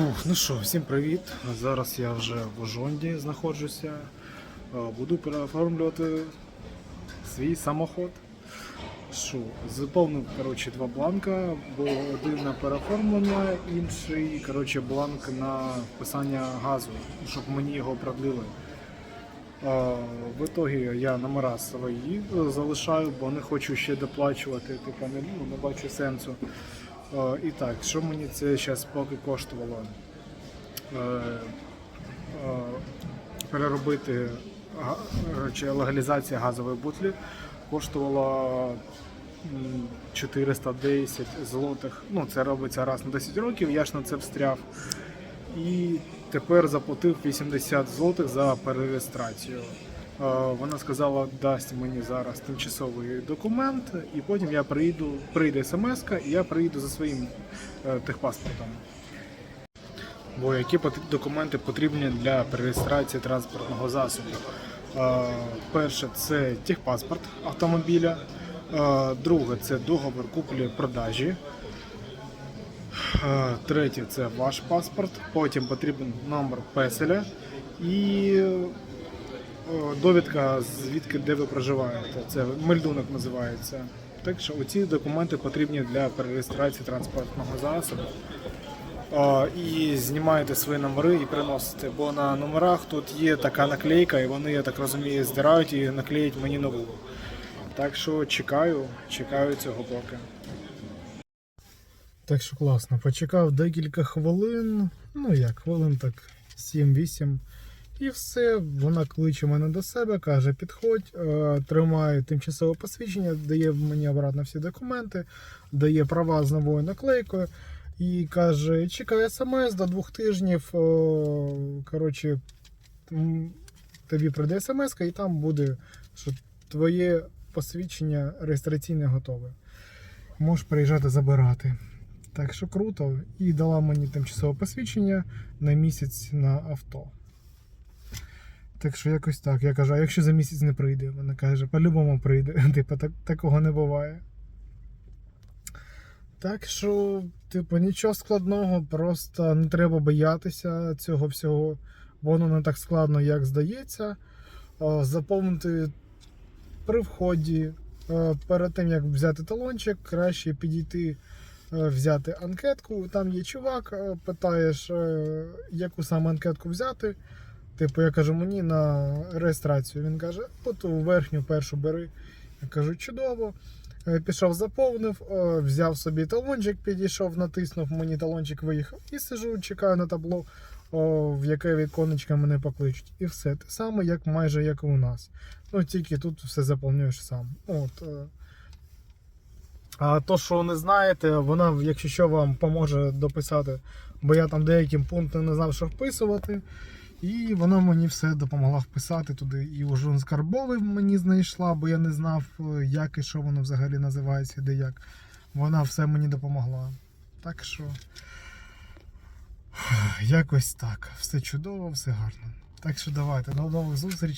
Фух, ну що, всім привіт. Зараз я вже в Ожонді знаходжуся. Е, Буду переоформлювати свій самоход. Що, заповнив коротше, два бланка, бо один на переоформлення, інший коротше, бланк на вписання газу, щоб мені його продлили. Е, В ітогі я номера свої залишаю, бо не хочу ще доплачувати, типу, не, ну, не бачу сенсу. Е, І так, що мені це зараз поки коштувало? Е, е, Переробити чи легалізація газової бутлі коштувала 410 злотих. Ну, це робиться раз на 10 років, я ж на це встряв. І тепер заплатив 80 злотих за перереєстрацію. Е, Вона сказала, дасть мені зараз тимчасовий документ, і потім я приїду, прийде смс, і я приїду за своїм е, техпаспортом. Бо які документи потрібні для перереєстрації транспортного засобу? Е, Перше це техпаспорт автомобіля. Друге це договір куплі-продажі. Третє це ваш паспорт. Потім потрібен номер песеля і довідка, звідки де ви проживаєте. Це мельдунок називається. Так що оці документи потрібні для перереєстрації транспортного засобу. І знімаєте свої номери і приносите. Бо на номерах тут є така наклейка, і вони, я так розумію, здирають і наклеять мені нову. Так що чекаю, чекаю цього поки. Так що класно. Почекав декілька хвилин, ну як, хвилин так 7-8. І все, вона кличе мене до себе, каже: підходь, е, тримає тимчасове посвідчення, дає мені обратно всі документи, дає права з новою наклейкою. І каже, чекай смс до двох тижнів. Коротше, тобі прийде смс, і там буде, що твоє посвідчення реєстраційне готове. Можеш приїжджати забирати. Так що круто. І дала мені тимчасове посвідчення на місяць на авто. Так що якось так. Я кажу, а якщо за місяць не прийде, вона каже, по-любому прийде. Типу, так, такого не буває. Так що, типу, нічого складного, просто не треба боятися цього всього. Воно не так складно, як здається. Заповнити при вході, е, перед тим як взяти талончик, краще підійти, е, взяти анкетку. Там є чувак, е, питаєш, е, яку саме анкетку взяти. Типу, я кажу, мені на реєстрацію. Він каже, от верхню першу бери. Я кажу, чудово. Е, Пішов, заповнив, е, взяв собі талончик, підійшов, натиснув, мені талончик виїхав і сижу, чекаю на табло, в яке віконечко мене покличуть. І все. Те саме, як майже як і у нас. Ну тільки тут все заповнюєш сам. От. е. А то, що не знаєте, вона, якщо що, вам поможе дописати, бо я там деякі пункти не знав, що вписувати. І вона мені все допомогла вписати туди. І ужон скарбовий мені знайшла, бо я не знав, е, як і що воно взагалі називається, де як. Вона все мені допомогла. Так що якось так. Все чудово, все гарно. Так що давайте, до нових зустрічей.